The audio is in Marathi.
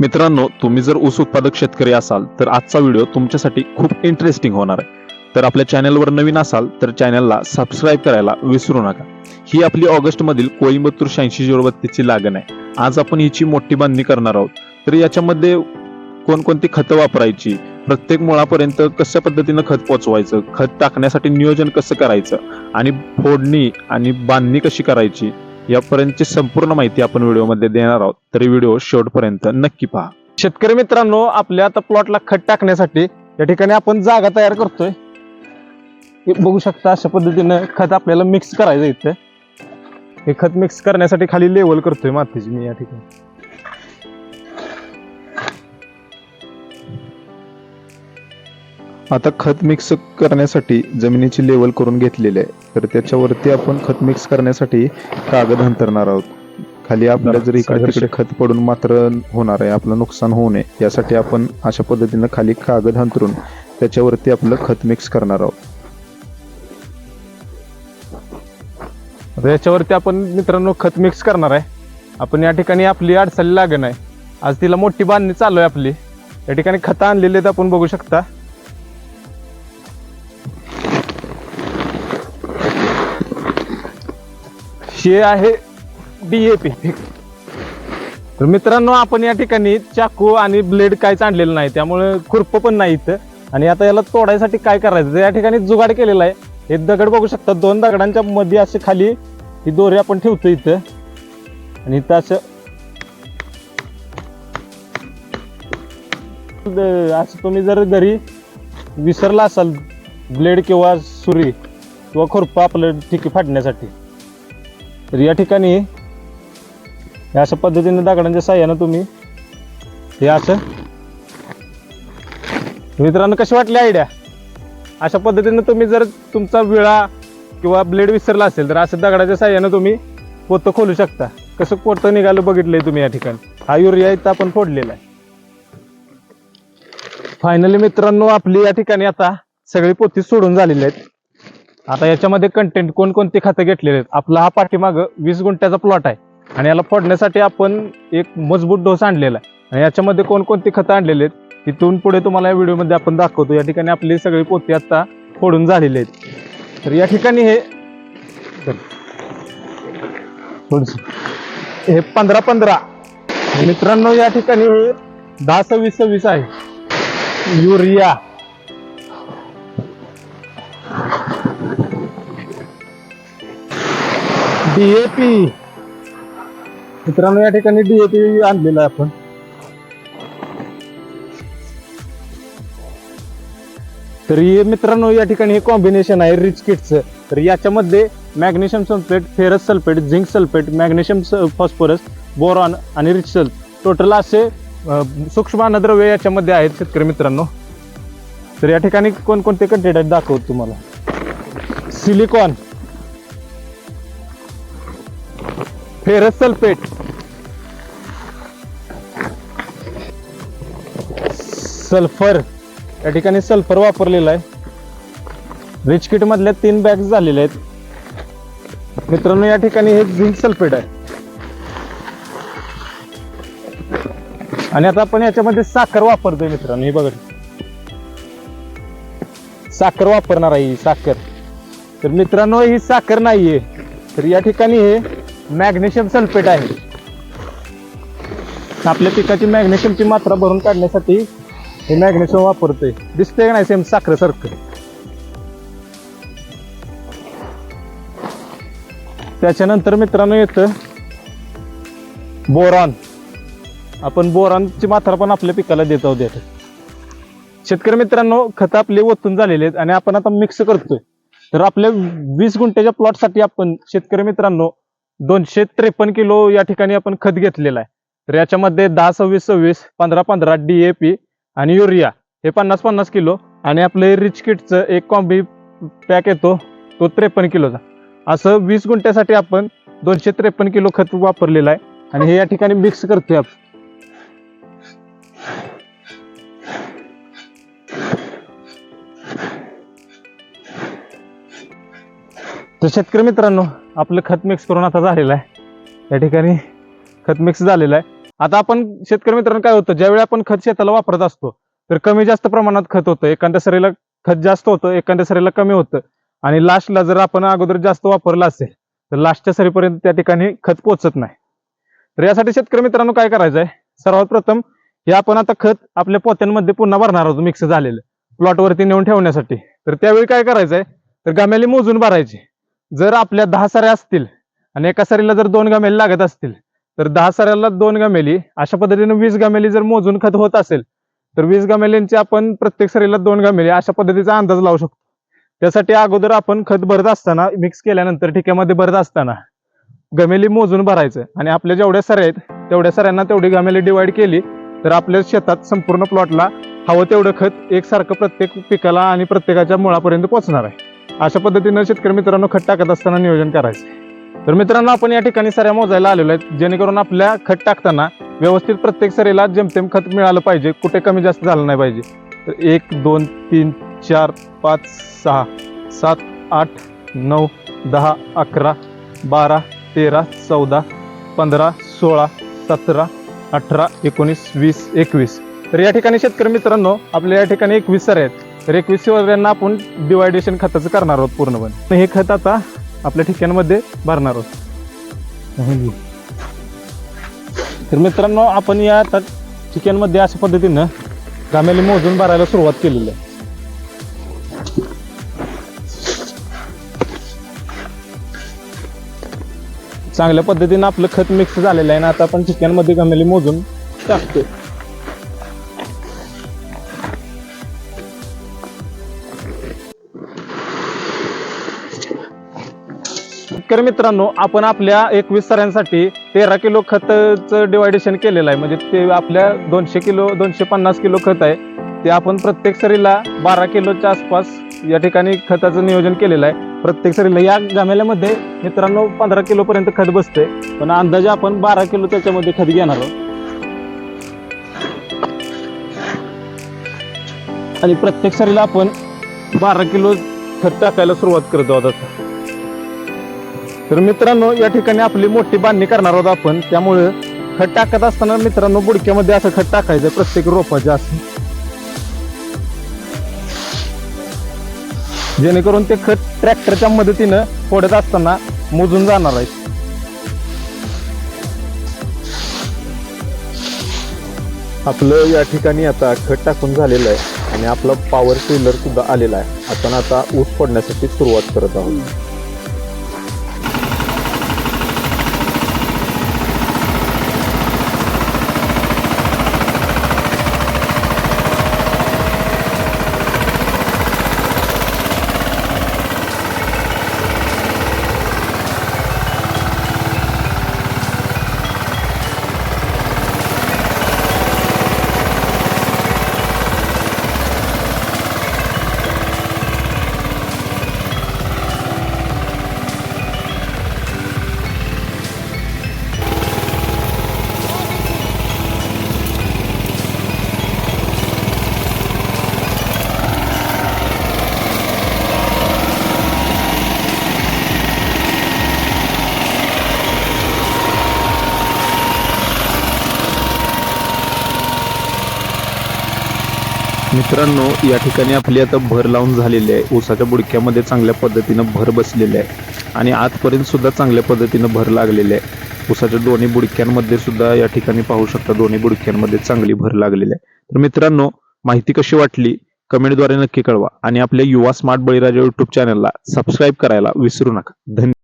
मित्रांनो तुम्ही जर ऊस उत्पादक शेतकरी असाल तर आजचा व्हिडिओ तुमच्यासाठी खूप इंटरेस्टिंग होणार आहे. तर आपल्या चॅनलवर नवीन असाल तर चॅनलला सबस्क्राईब करायला विसरू नका. ही आपली ऑगस्टमधील कोईंबतूर शहाऐंशी झिरो बत्तीसची लागण आहे. आज आपण हिची मोठी बांधणी करणार आहोत. तर याच्यामध्ये कोणकोणती खतं वापरायची प्रत्येक मुळापर्यंत कशा पद्धतीनं खत पोचवायचं खत टाकण्यासाठी नियोजन कसं करायचं आणि फोडणी आणि बांधणी कशी करायची यापर्यंतची संपूर्ण माहिती आपण व्हिडिओमध्ये देणार आहोत. तरी व्हिडिओ शेवटपर्यंत नक्की पहा. शेतकरी मित्रांनो आपल्या आता प्लॉटला खत टाकण्यासाठी या ठिकाणी आपण जागा तयार करतोय. बघू शकता अशा पद्धतीनं खत आपल्याला मिक्स करायचं इथे. हे खत मिक्स करण्यासाठी खाली लेवल करतोय मातीची मी या ठिकाणी. आता खत मिक्स करण्यासाठी जमिनीची लेवल करून घेतलेली आहे. तर त्याच्यावरती आपण खत मिक्स करण्यासाठी कागद अंतरणार आहोत. खाली आपल्याला जर इकडे तिकडे खत पडून मात्र होणार आहे आपलं नुकसान होऊ नये. यासाठी आपण अशा पद्धतीनं खाली कागद अंतरून त्याच्यावरती आपलं खत मिक्स करणार आहोत. आता याच्यावरती आपण मित्रांनो खत मिक्स करणार आहे. आपण या ठिकाणी आपली अडचणी लागण आहे. आज तिला मोठी बांधणी चालू आहे आपली. या ठिकाणी खतं आणलेली आहेत आपण बघू शकता. हे आहे डीएपी तर मित्रांनो आपण या ठिकाणी चाकू आणि ब्लेड काहीच आणलेलं नाही. त्यामुळे खुरपं पण नाही इथं. आणि आता याला तोडायसाठी काय करायचं? या ठिकाणी जुगाड केलेला आहे. हे दगड बघू शकता दोन दगडांच्या मध्ये असे खाली ही दोरी आपण ठेवतो इथं. आणि इथं असं द- असं तुम्ही जर घरी विसरला असाल ब्लेड किंवा सुरी किंवा खुरपं आपलं ठिकी फाडण्यासाठी तर या ठिकाणी या अशा पद्धतीने दगडांच्या साह्यानं तुम्ही हे असं मित्रांनो कशी वाटली आयडिया अशा पद्धतीने तुम्ही जर तुमचा विळा किंवा ब्लेड विसरला असेल तर असं दगडाच्या साह्यानं तुम्ही पोतं खोलू शकता. कसं पोतं निघालं बघितलंय तुम्ही या ठिकाणी. हा युरिया इथं आपण फोडलेला आहे. फायनली मित्रांनो आपली या ठिकाणी आता सगळी पोती सोडून झालेली आहेत. आता याच्यामध्ये कंटेंट कोणकोणती खतं घेतलेले आहेत? आपला हा पाठीमाग वीस गुंठ्याचा प्लॉट आहे. आणि याला फोडण्यासाठी आपण एक मजबूत डोस आणलेला आहे. आणि याच्यामध्ये कोणकोणती खतं आणलेली आहेत? तिथून पुढे तुम्हाला या व्हिडिओमध्ये आपण दाखवतो. या ठिकाणी आपली सगळी पोती आता फोडून झालेली आहेत. तर या ठिकाणी हे हे पंधरा पंधरा. मित्रांनो या ठिकाणी हे दहा सव्वीस सव्वीस आहे. युरिया. डीएपी मित्रांनो या ठिकाणी डीएपी आणलेला आहे आपण. तर हे मित्रांनो या ठिकाणी हे कॉम्बिनेशन आहे रिच किटचं तर याच्यामध्ये magnesium sulphate ferrous sulphate zinc sulphate magnesium phosphorus boron आणि रिच सल टोटल असे सूक्ष्म अन्नद्रव्य याच्यामध्ये आहेत शेतकरी मित्रांनो. तर या ठिकाणी कोणकोणते कंटेंट आहेत दाखवतो तुम्हाला. सिलिकॉन. Ferrous sulphate sulphur. या ठिकाणी सल्फर वापरलेला आहे. रिच किट मधल्या तीन बॅग्स झालेल्या आहेत. मित्रांनो या ठिकाणी हे झिंक सल्फेट आहे. आणि आता आपण याच्यामध्ये साखर वापरतोय मित्रांनो हे बघा. साखर वापरणार आहे ही साखर. तर मित्रांनो ही साखर नाहीये. तर या ठिकाणी हे मॅग्नेशियम सल्फेट आहे. आपल्या पिकाची मॅग्नेशियमची मात्रा भरून काढण्यासाठी हे मॅग्नेशियम वापरतोय. दिसतंय का नाही सेम साखरेसारखं? त्याच्यानंतर मित्रांनो येतं बोरॉन. आपण बोरॉनची मात्रा पण आपल्या पिकाला देत आहोत शेतकरी मित्रांनो खतं आपले ओतून झालेले आहेत आणि आपण आता मिक्स करतोय. तर आपल्या वीस गुंठ्याच्या प्लॉटसाठी आपण शेतकरी मित्रांनो दोनशे त्रेपन्न किलो या ठिकाणी आपण खत घेतलेलं आहे. तर याच्यामध्ये दहा सव्वीस सव्वीस पंधरा पंधरा डीएपी आणि युरिया हे पन्नास पन्नास किलो आणि आपलं रिच किटचं एक कॉम्बी पॅक येतो तो त्रेपन्न किलोचा. असं वीस गुंठ्यासाठी आपण दोनशे त्रेपन्न किलो खत वापरलेलं आहे आणि हे या ठिकाणी मिक्स करतोय आपण. तर शेतकरी मित्रांनो आपलं खत मिक्स करून आता झालेलं आहे. या ठिकाणी खत मिक्स झालेलं आहे. आता आपण शेतकरी मित्रांनो काय होतं? ज्यावेळी आपण खत शेताला वापरत असतो तर कमी जास्त प्रमाणात खत होतं. एखाद्या सरीला खत जास्त होतं एखाद्या सरीला कमी होतं. आणि लास्टला जर आपण अगोदर जास्त वापरलं असेल तर लास्टच्या सरीपर्यंत त्या ठिकाणी खत पोचत नाही. तर यासाठी शेतकरी मित्रांनो काय करायचं आहे? सर्वात प्रथम हे आपण आता खत आपल्या पोत्यांमध्ये पुन्हा भरणार आहोत मिक्स झालेलं. प्लॉटवरती नेऊन ठेवण्यासाठी. तर त्यावेळी काय करायचंय तर गामेली मोजून भरायची. जर आपल्या दहा साऱ्या असतील आणि एका सारीला जर दोन गमेली लागत असतील तर दहा साऱ्याला दोन गमेली अशा पद्धतीने वीस गमेली जर मोजून खत होत असेल तर वीस गमेलींची आपण प्रत्येक सरीला दोन गमेली अशा पद्धतीचा अंदाज लावू शकतो. त्यासाठी अगोदर आपण खत भरत असताना मिक्स केल्यानंतर ठिक्यामध्ये भरत असताना गमेली मोजून भरायचं. आणि आपल्या जेवढ्या सऱ्या आहेत तेवढ्या सऱ्यांना तेवढी गमेली डिवाइड केली तर आपल्या शेतात संपूर्ण प्लॉटला हवं तेवढं खत एकसारखं प्रत्येक पिकाला आणि प्रत्येकाच्या मुळापर्यंत पोहोचणार आहे. अशा पद्धतीनं शेतकरी मित्रांनो खत टाकत असताना नियोजन करायचं. तर मित्रांनो आपण या ठिकाणी सऱ्या मोजायला आलेलो आहेत जेणेकरून आपल्या खत टाकताना व्यवस्थित प्रत्येक सरीला जेमतेम खत मिळालं पाहिजे कुठे कमी जास्त झालं नाही पाहिजे. तर एक दोन तीन चार पाच सहा सात आठ नऊ दहा अकरा बारा तेरा चौदा पंधरा सोळा सतरा अठरा एकोणीस वीस एकवीस. तर या ठिकाणी शेतकरी मित्रांनो आपल्या या ठिकाणी एकवीस सर आहेत. तर एकवीस सऱ्यांना आपण डिवायडेशन खताचं करणार आहोत पूर्णपणे. हे खत आता आपल्या ठिकाणमध्ये भरणार आहोत. तर मित्रांनो आपण या आता चिकनमध्ये अशा पद्धतीनं गामेली मोजून भरायला सुरुवात केलेली आहे. चांगल्या पद्धतीनं आपलं खत मिक्स झालेलं आहे ना आता आपण चिकनमध्ये गमेली मोजून टाकतो शेतकरी मित्रांनो आपण आपल्या एकवीस सऱ्यांसाठी तेरा किलो खतचं डिवायडेशन केलेलं आहे. म्हणजे ते आपल्या दोनशे किलो दोनशे पन्नास किलो खत आहे. ते आपण प्रत्येक सरीला बारा किलोच्या आसपास या ठिकाणी खताचं नियोजन केलेलं आहे. प्रत्येक सरीला या गामेल्यामध्ये मित्रांनो पंधरा किलोपर्यंत खत बसते पण अंदाजे आपण बारा किलो त्याच्यामध्ये खत घेणार आहोत. आणि प्रत्येक सरीला आपण बारा किलो खत टाकायला सुरुवात करतो आहोत आता. तर मित्रांनो या ठिकाणी आपली मोठी बांधणी करणार आहोत आपण. त्यामुळे खत टाकत असताना मित्रांनो बुडक्यामध्ये असं खत टाकायचं प्रत्येक रोपाचे असं. जेणेकरून ते खत ट्रॅक्टरच्या मदतीनं फोडत असताना मोजून जाणार आहे आपलं या ठिकाणी आता खत टाकून झालेलं आहे आणि आपलं पॉवर टिलर सुद्धा आलेला आहे. आपण आता ऊस फोडण्यासाठी सुरुवात करत आहोत. मित्रांनो या ठिकाणी आपली आता भर लावून झालेली आहे. ऊसाच्या बुडक्यामध्ये चांगल्या पद्धतीनं भर बसलेली आहे. आणि आतपर्यंत सुद्धा चांगल्या पद्धतीनं भर लागलेली आहे. ऊसाच्या दोन्ही बुडक्यांमध्ये सुद्धा या ठिकाणी पाहू शकता दोन्ही बुडक्यांमध्ये चांगली भर लागलेली आहे. तर मित्रांनो माहिती कशी वाटली? कमेंटद्वारे नक्की कळवा. आणि आपल्या युवा स्मार्ट बळीराजा युट्यूब चॅनलला सबस्क्राईब करायला विसरू नका. धन्यवाद